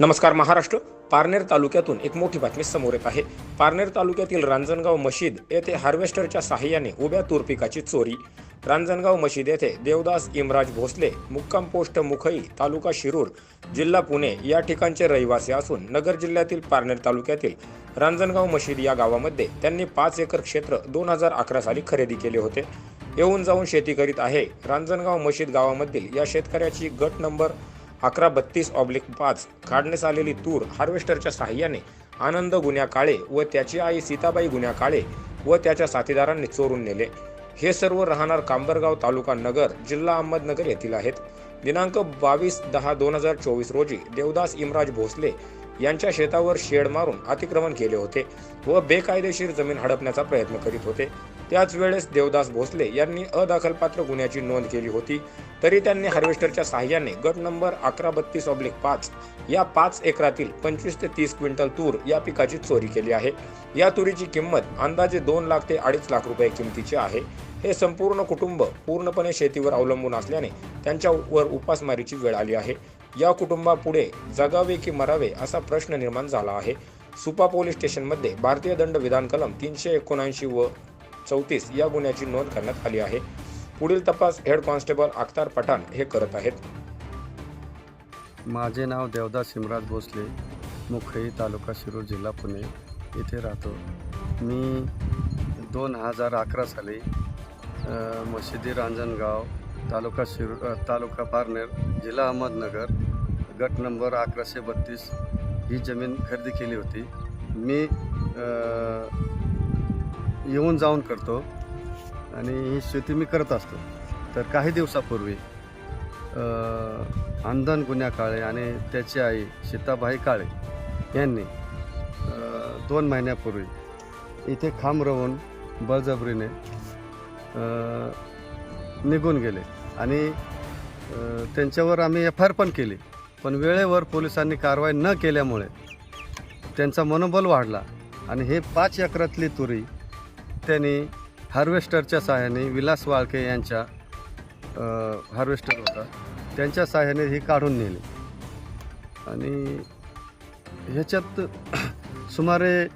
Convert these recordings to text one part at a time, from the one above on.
नमस्कार महाराष्ट्र. पारनेर तालुक्यातून एक मोठी बातमी समोर येत आहे. पारनेर तालुक्यातील रांजणगाव मशीद येथे हार्वेस्टरच्या सहाय्याने उभ्या तूर पिकाची चोरी. रांजणगाव मशीद येथे देवदास इमराज भोसले मुक्काम पोस्ट मुखई तालुका शिरूर जिल्हा पुणे या ठिकाणचे रहिवासी असून नगर जिल्ह्यातील पारनेर तालुक्यातील रांजणगाव मशीद या गावामध्ये त्यांनी पाच एकर क्षेत्र दोन हजार अकरा साली खरेदी केले होते. येऊन जाऊन शेती करीत आहे. रांजणगाव मशीद गावामधील या शेतकऱ्याची गट नंबर अकरा बत्तीस ऑब्लिक पाच काढण्यास आलेली तूर हार्वेस्टरच्या सहाय्याने आनंद गुन्ह्या काळे व त्याची आई सीताबाई गुन्ह्या काळे व त्याच्या साथीदारांनी चोरून नेले. हे सर्व राहणार कांबरगाव तालुका नगर जिल्हा अहमदनगर येथील आहेत. दिनांक बावीस दहा दोन हजार चोवीस रोजी देवदास इमराज भोसले यांच्या शेतावर शेड मारून अतिक्रमण केले होते व बेकायदेशीर जमीन हडपण्याचा प्रयत्न करीत होते. त्याच वेळेस देवदास भोसले यांनी अदाखलपात्र गुन्ह्याची नोंद केली होती. तरी त्यांनी हार्वेस्टरच्या सहाय्याने गट नंबर अकरा बत्तीस ऑब्लिक पाच या पाच एकरातील पंचवीस ते तीस क्विंटल तूर या पिकाची चोरी केली आहे. या तुरीची किंमत अंदाजे दोन लाख ते अडीच लाख रुपये किमतीची आहे. हे संपूर्ण कुटुंब पूर्णपणे शेतीवर अवलंबून असल्याने त्यांच्यावर उपासमारीची वेळ आली आहे. या कुटुंबापुढे जगावे की मरावे असा प्रश्न निर्माण झाला आहे. सुपा पोलीस स्टेशनमध्ये भारतीय दंड विधान कलम तीनशे एकोणऐंशी व चौतीस या गुन्ह्याची नोंद करण्यात आली आहे. पुढील तपास हेड कॉन्स्टेबल अख्तार पठाण हे करत आहेत. माझे नाव देवदास शिमराज भोसले. मुखई तालुका शिरूर जिल्हा पुणे इथे राहतो. मी दोन हजार अकरा साली मशिदी रांजणगाव तालुका शिरू तालुका पारनेर जिल्हा अहमदनगर गट नंबर अकराशे बत्तीस ही जमीन खरेदी केली होती. मी येऊन जाऊन करतो आणि ही शेती मी करत असतो. तर काही दिवसापूर्वी अ, अंधन गुन्ह्या काळे आणि त्याची आई सीताबाई काळे यांनी दोन महिन्यापूर्वी इथे खांब रवून बळजबरीने निघून गेले आणि त्यांच्यावर आम्ही एफ आय आर पण केली. पण वेळेवर पोलिसांनी कारवाई न केल्यामुळे त्यांचा मनोबल वाढला आणि हे पाच एकरातली तुरी त्यांनी हार्वेस्टरच्या सहाय्याने विलास वाळके यांच्या हार्वेस्टर होता. त्यांच्या सहाय्याने ही काढून नेली. आणि ह्याच्यात सुमारे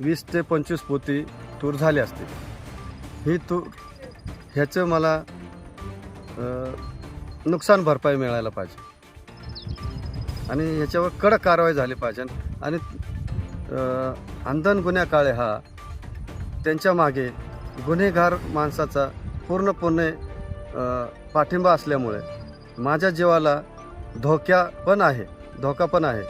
वीस ते पंचवीस पोती तूर झाली असते ही तूर ह्याचं मला नुकसान भरपाई मिळायला पाहिजे. आणि ह्याच्यावर कडक कारवाई झाली पाहिजे. आणि अंधन गुन्ह्या काळे हा त्यांच्या मागे गुन्हेगार माणसाचा पूर्णपणे पाठिंबा असल्यामुळे माझ्या जीवाला धोक्या पण आहे धोका पण आहे.